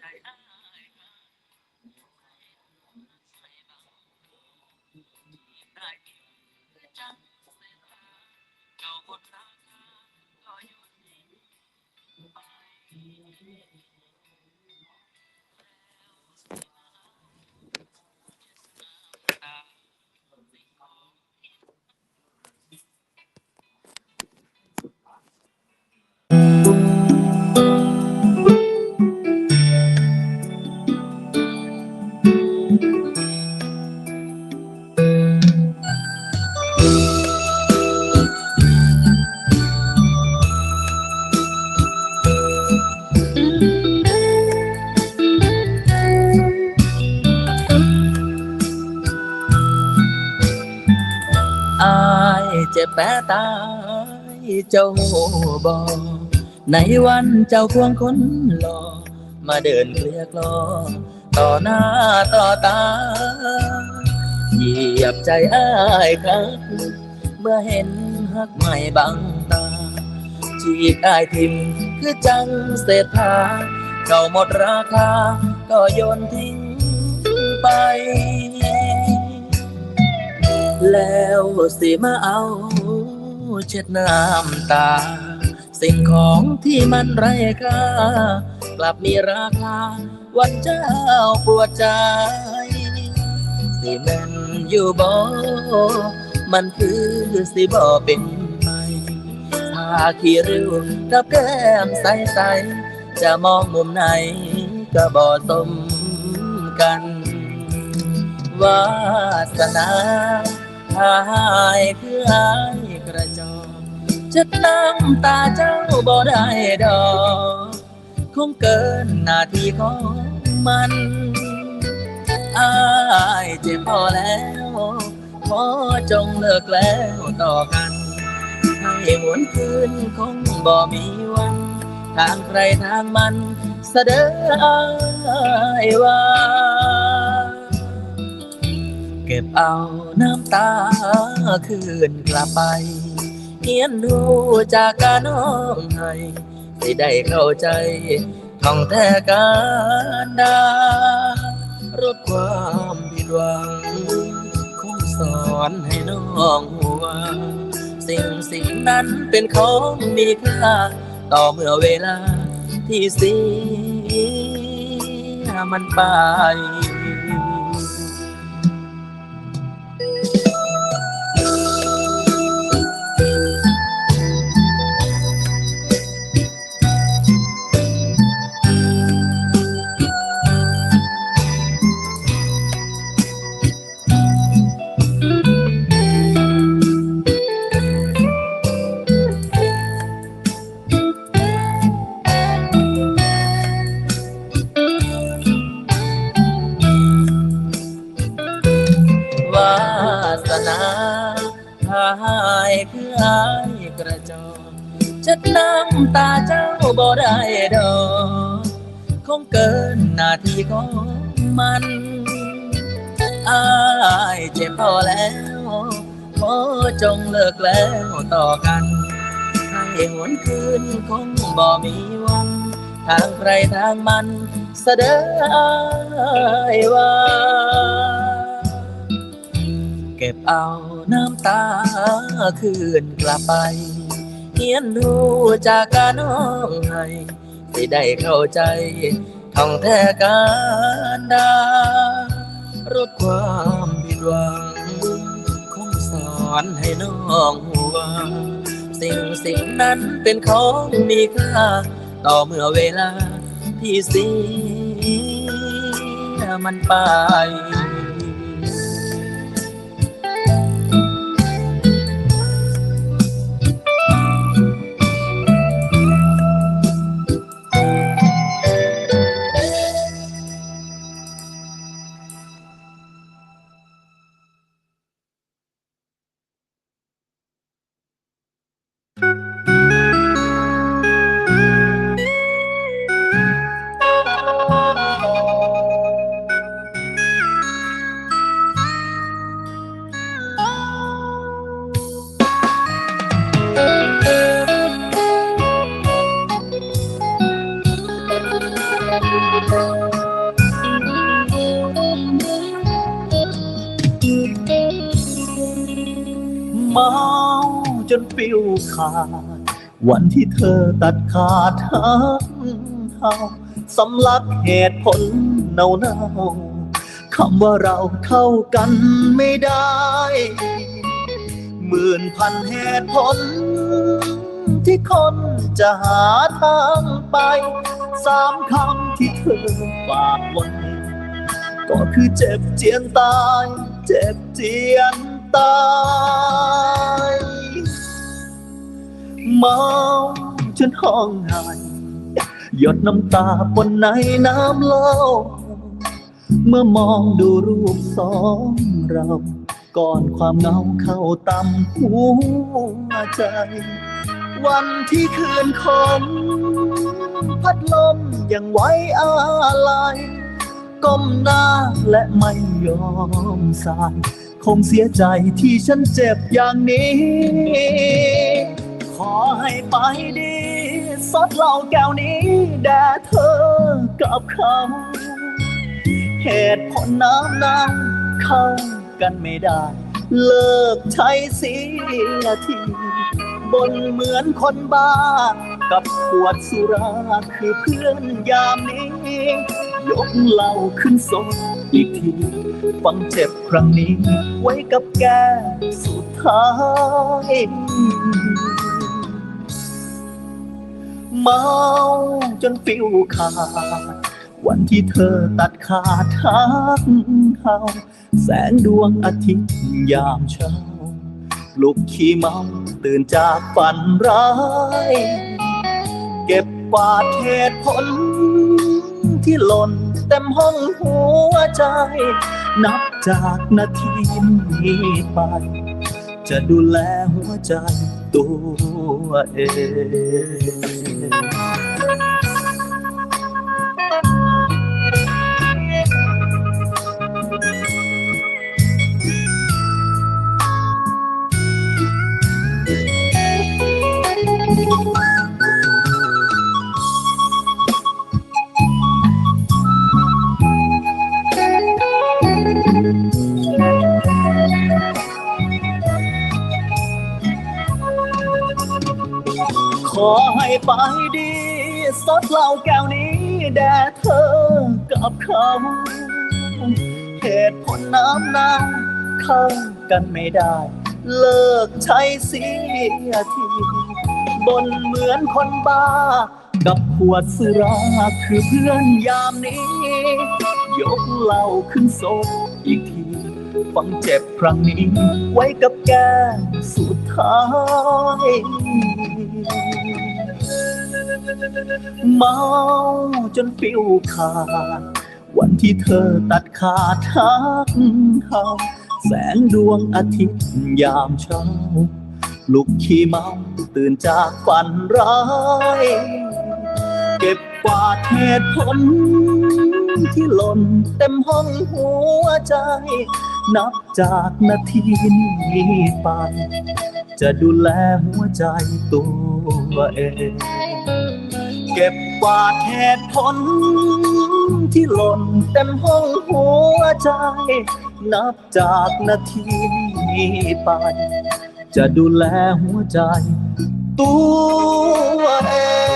อ แปรตายเจ้าบอกในวันเจ้าควงคนหล่อมาเดินเคลียกลอต่อหน้าต่อตา เหยียบใจอายครับ เมื่อเห็นหักไม่บังตาจีกอายทิมคือจังเศรษฐาเก่าหมดราคา ก็โยนทิ้งไป แล้วสิมาเอาเช็ดน้ำตา สิ่งของที่มันไร้ค่ากลับมีราคา วันเจ้าปวดใจ สิม่นอยู่บ่มันคือสิบ่เป็นไปถ้าขี้ริ้วกับแก้มใสๆจะมองมุมไหนก็บ่สมกันวาสนา หายคือหายกระจอกจะน้ำตาเจ้าบ่ได้ดอก คงเกินหน้าที่ของมันอายเจ็บพอแล้วขอจงเลิกแล้วต่อกัน ให้หวนคืนคงบ่มีวัน ทางใครทางมันเสดออายว่า เก็บเอาน้ำตาคืนกลับไปเฮียนดูจากการน้องให้สิได้เข้าใจท่องแท้การดารดความผิดหวังคงสอนให้น้องหัว สิ่งสิ่งนั้นเป็นของมีค่าต่อเมื่อเวลาที่เสียมันไปายคือหายกระจอกจะน้ำตาเจ้าบ่ได้ดอกคงเกินนาทีของมันอายเจ็บพอแล้วขอจงเลิกแล้วต่อกัน ให้หวนคืนคงบ่มีวัน ทางใครทางมันเสดออายว่า เก็บเอาน้ำตาคืนกลับไปเฮียนดูจากการน้องให้สิได้เข้าใจท่องแท้การดารดความผิดหวังคงสอนให้น้องหัวสิ่งสิ่งนั้นเป็นของมีค่า ต่อเมื่อเวลาที่เสียมันไป ขาด วันที่เธอตัดขาดทางเฮาสำลักเหตุผลเนาเนาๆคำว่าเราเข้ากันไม่ได้ หมื่นพันเหตุผล ที่คนจะหาทางไป สามคำที่เธอฝากไว้ก็คือเจ็บเจียนตาย เจ็บเจียนตาย เมาจนห้องไห้หยดน้ำตาบนในน้ำเล่า เมื่อมองดูรูปสองเรา ก่อนความเหงาเข้าตำหัวใจ วันที่คืนคมพัดลมยังไว้อะไรก้มหน้าและไม่ยอมสาย คงเสียใจที่ฉันเจ็บอย่างนี้ ขอให้ไปดีสดเหล้าแก้วนี้แด่เธอกับเขา เหตุผลน้ำน้ำเข้ากันไม่ได้ เลิกใช้เสียทีบนเหมือนคนบ้า กับขวดสุราคือเพื่อนยามนี้ ยกเหล้าขึ้นสดอีกทีฟังเจ็บครั้งนี้ ไว้กับแกสุดท้าย เมาจนฟิวขาดวันที่เธอตัดขาดทางเฮาแสงดวงอาทิตย์ยามเช้าปลุกขี้เมาตื่นจากฝันร้าย เก็บกวาดเหตุผล ที่หล่นเต็มห้องหัวใจ นับจากนาทีนี้ไป จะดูแลหัวใจตัวเอง ข ไปดี สดเหล้าแก้วนี้แด่เธอกับเขาเหตุผลน้ำน้ำเข้ากันไม่ได้ เลิกใช้เสียทีบนเหมือนคนบ้า กับขวดสุราคือเพื่อนยามนี้ ยกเหล้าขึ้นโซอีกทีฟังเจ็บครั้งนี้ ไว้กับแกสุดท้าย เมาจนฟิวขาด วันที่เธอตัดขาดทักเฮาแสงดวงอาทิตย์ยามเช้า ลุกขี้เมาตื่นจากฝันร้าย เก็บกวาดเหตุผลที่หล่นเต็มห้องหัวใจ นับจากนาทีนี้ไป จะดูแลหัวใจตัวเอง เก็บกวาดเหตุผลที่หล่นเต็มห้องหัวใจ นับจากนาทีนี้ไป จะดูแลหัวใจตัวเอง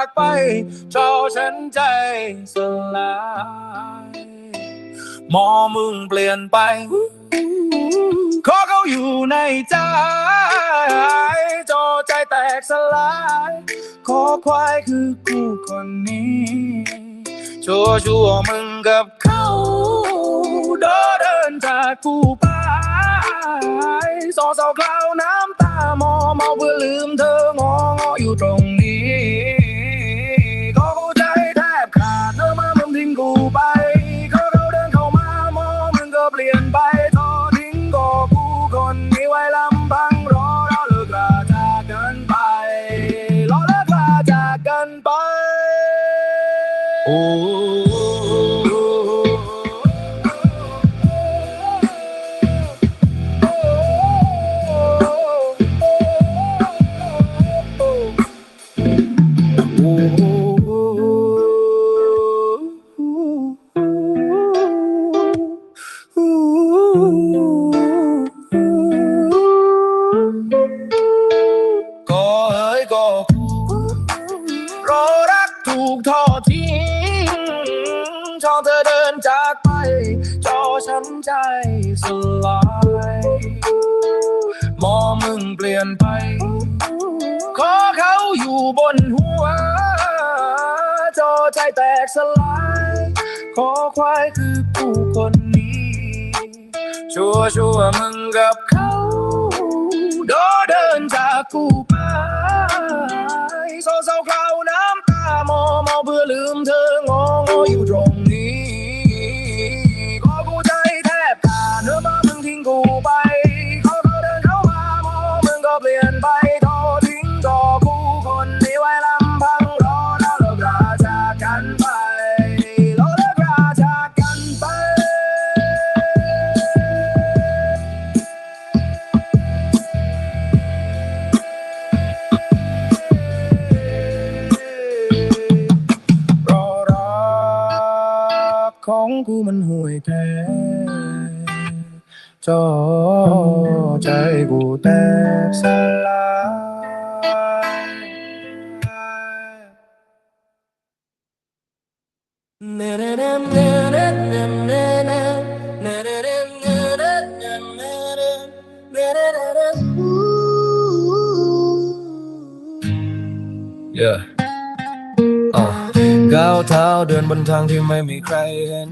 จากไปชอฉันใจสลายมอมึงเปลี่ยนไป ขอเขาอยู่ในใจจอใจแตกสลาย ขอควายคือกูคนนี้ชัวชัวมึงกับเขาโดดเดินจากกูไปสอสอคลาวน้ำตามอเมาเพื่อลืมเธององออยู่ตรงนี้ ถูกทอดทิ้งชอเธอเดินจากไป จอช้ำใจสลายมอมึงเปลี่ยนไป ขอเขาอยู่บนหัว จอใจแตกสลาย ขอควายคือผู้คนนี้ ชัวชัวมึงกับเขา โดเดินจากกูไป Hallelujah. 저 자이고 뎁살라 네네네 เท้าเดินบนทางที่ไม่มีใครเห็น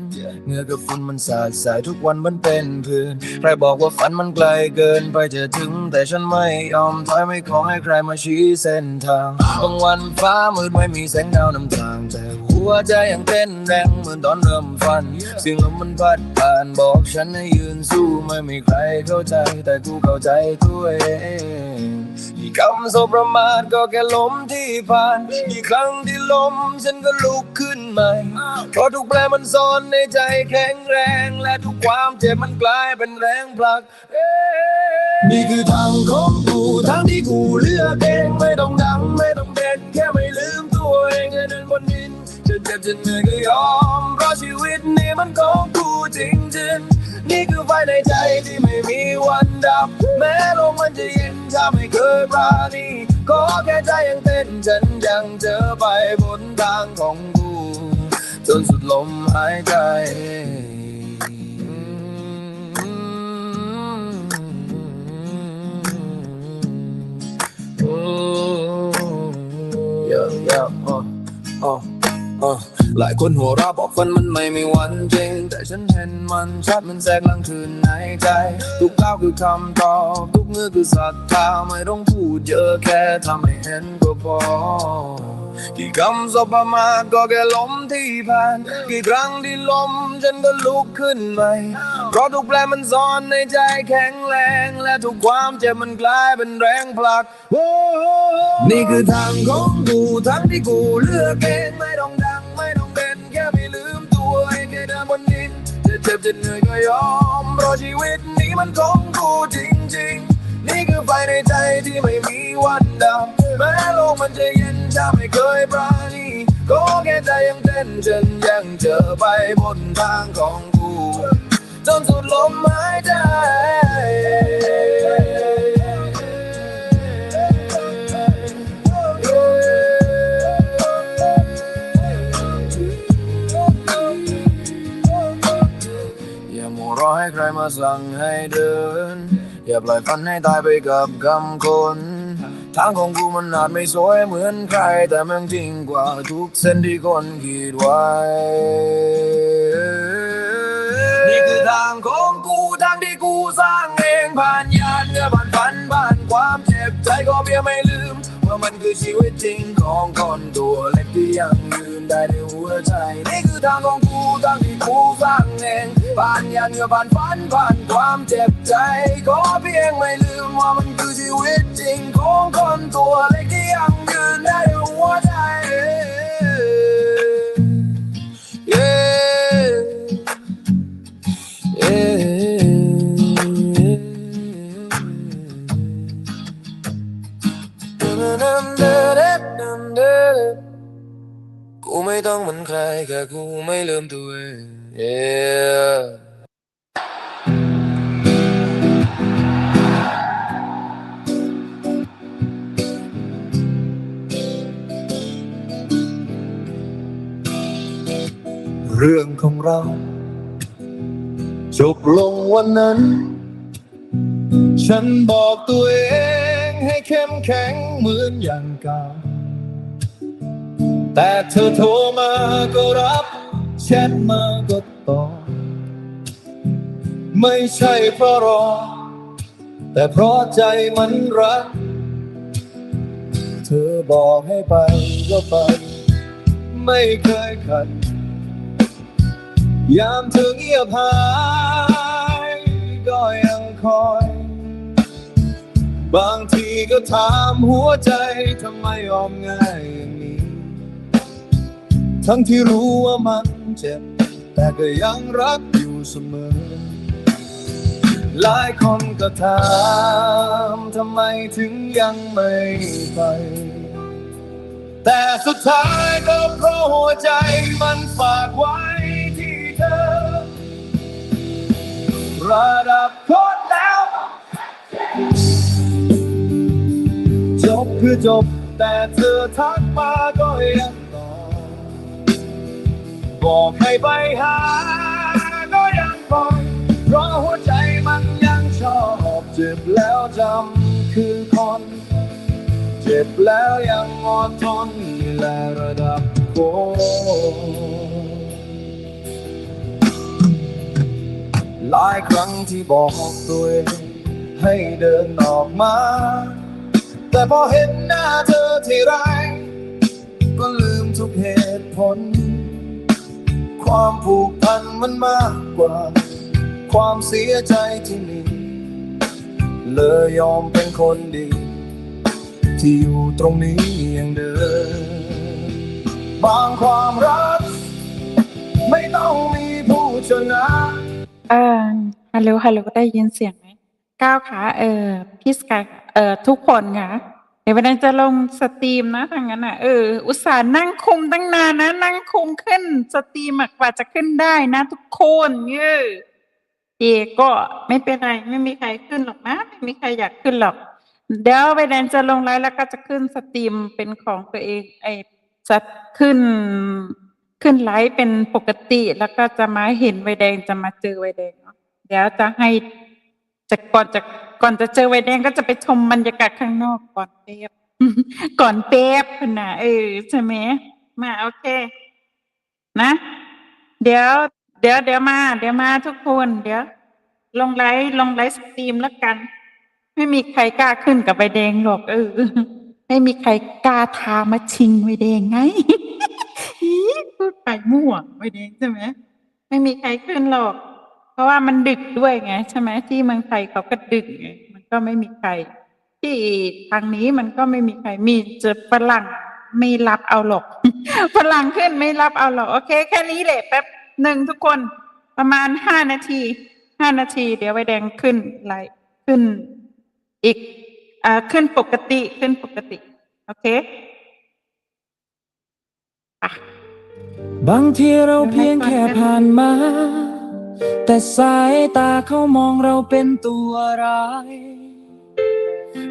เงือกับฝุ่นมันสาดสายทุกวันมันเป็นพื้นใครบอกว่าฝันมันไกลเกินไปจะถึง แต่ฉันไม่ยอมถอยไม่ขอให้ใครมาชี้เส้นทางบางวันฟ้ามืดไม่มีแสงดาวนำทางแต่หัวใจยังเต้นแรงเหมือนตอนเริ่มฝันเสียงลมมันพัดผ่านบอกฉันให้ยืนสู้ไม่มีใครเข้าใจแต่กูเข้าใจตัวเอง กี่คำสบประมาทก็แค่ลมที่ผ่านกี่ครั้งที่ล้มฉันก็ลุกขึ้นใหม่เพราะทุกแผลมันซ่อนในใจแข็งแรง และทุกความเจ็บมันกลายเป็นแรงผลักนี่คือทางของกูทางที่กูเลือกเองไม่ต้องดังไม่ต้องเด่นแค่ไม่ลืมตัวเองแค่เดินบนดิน เจ็บจะเหนื่อยก็ยอมเพราะชีวิตนี่มันของกูจริงๆ นี่คือไฟในใจที่ไม่มีวันดับ แม้ลมมันจะเย็นจะไม่เคยปราณีก็แค่ใจยังเต้นฉันยังเจอไปบนทางของกู จนสุดลมหายใจโอ้ยยอ๋ออ๋ออ๋อ หลายคนหัวเราะบอกฝันมันไม่มีวันจริง แต่ฉันเห็นมันชัดมันแทรกลังคืนในใจ ทุกก้าวคือคำตอบทุกมือคือศรัทธาไม่ต้องพูดเยอะแค่ทำให้เห็นก็พอกี่คำสบประมาทก็แค่ล้มที่ผ่าน กี่ครั้งที่ล้มฉันก็ลุกขึ้นใหม่ เพราะทุกแผลมันซ่อนในใจแข็งแรง และทุกความเจ็บมันกลายเป็นแรงผลัก นี่คือทางของกูทางที่กูเลือกเองไม่ต้องดังไม่ต้อง เจ็บจะเหนื่อยก็ยอมเพราะชีวิตนี้มันของกูจริงๆ นี่คือไฟในใจที่ไม่มีวันดับแม้โลกมันจะเย็นจะไม่เคยปราณีก็แค่ใจยังเต้นฉันยังเจอไปบนทางของกู จนสุดลมหายใจ สั่งให้เดิน อย่าปล่อยฝันให้ตายไปกับคำคนทางของกูมันอาจไม่สวยเหมือนใคร แต่มันจริงกว่าทุกเส้นที่คนขีดไว้ นี่คือทางของกูทางที่กูสร้างเองผ่านยานเงื่อผ่านฝันผ่านความเจ็บใจก็เพียงไม่ลืมว่ามันคือชีวิตจริงของคนตัวเล็กที่ยังยืนได้ในหัวใจ นี่คือทางของกูทางที่กูสร้างเอง ผ่านยานเงื่อผ่านฝันผ่านความเจ็บใจก็เพียงไม่ลืมว่ามันคือชีวิตจริงของคนตัวเล็กที่ยังยืนได้หัวใจ Yeah. Yeah. กูไม่ต้องเหมือนใครแค่กูไม่ลืมตัวเอง Yeah. เรื่องของเรา จบลงวันนั้น ฉันบอกตัวเองให้เข้มแข็งเหมือนอย่างเก่าแต่เธอโทรมาก็รับ แชทมาก็ตอบ ไม่ใช่เพราะรอ แต่เพราะใจมันรัก เธอบอกให้ไปก็ไป ไม่เคยขัด ยามเธอเงียบหาย ก็ยังคอย บางทีก็ถามหัวใจทำไมยอมง่ายอย่างนี้ ทั้งที่รู้ว่ามัน เจ็บ แต่ก็ยังรักอยู่เสมอ หลายคนก็ถามทำไมถึงยังไม่ไป แต่สุดท้ายก็เพราะหัวใจมันฝากไว้ที่เธอ ระดับโคตรแล้ว จบคือจบแต่เธอทักมาก็ยัง บอกให้ไปหา ก็ยังปล่อยเพราะหัวใจมันยังชอบเจ็บแล้วจำคือคน เจ็บแล้วยังอดทนนี่แหละระดับโกหลายครั้งที่บอกตัวเองให้เดินออกมา แต่พอเห็นหน้าเธอทีไร ก็ลืมทุกเหตุผล ความผูกพันมันมากกว่า ความเสียใจที่มี เลยยอมเป็นคนดี ที่อยู่ตรงนี้อย่างเดิมบางความรัก ไม่ต้องมีผู้ชนะเออฮัลโหลฮัลโหลได้ยินเสียงไหมก้าวขาเออพี่สกายเออทุกคนค่ะ ดี๋ยววันนั้นจะลงสตรีมนะทางนั้นอะเอออุตส่าห์นั่งคุมตั้งนานนะ นั่งคุมขึ้นสตรีมกว่าจะขึ้นได้นะทุกคนเออเอก็ไม่เป็นไรไม่มีใครขึ้นหรอกนะไม่มีใครอยากขึ้นหรอก เดี๋ยวไปแดนจะลงไลฟ์แล้วก็จะขึ้นสตรีมเป็นของตัวเอง ไอจะขึ้นขึ้นไลฟ์เป็นปกติแล้วก็จะมาเห็นไวแดงจะมาเจอไวแดงเนาะเดี๋ยวจะให้จะก่อนจะก่ ก่อนจะเจอไวแดงก็จะไปชมบรรยากาศข้างนอกก่อนเป๊บก่อนเป๊บนะเออใช่ไหมมาโอเค นะ เดี๋ยว เดี๋ยวเดี๋ยวมา เดี๋ยวมาทุกคน เดี๋ยว ลงไลฟ์ลงไลฟ์สตรีมแล้วกัน ไม่มีใครกล้าขึ้นกับใบแดงหรอกเออไม่มีใครกล้าทามาชิงใบแดงไงอีพูดไปมั่วใบแดงใช่ไหมไม่มีใครขึ้นหรอก ราะว่ามันดึกด้วยไงใช่ไหมที่เมืองไทยเขาก็ดึกไงมันก็ไม่มีใคร ที่ทางนี้มันก็ไม่มีใครมีจะฝรั่งไม่รับเอาหรอกฝรั่งขึ้นไม่รับเอาหรอกโอเค แค่นี้แหละแป๊บหนึ่งทุกคนประมาณห้านาทีห้านาที เดี๋ยวใบแดงขึ้นไลขึ้นอีกอ่าขึ้นปกติขึ้นปกติ โอเคอะบางทีเราเพียงแค่ผ่านมา แต่สายตาเขามองเราเป็นตัวร้าย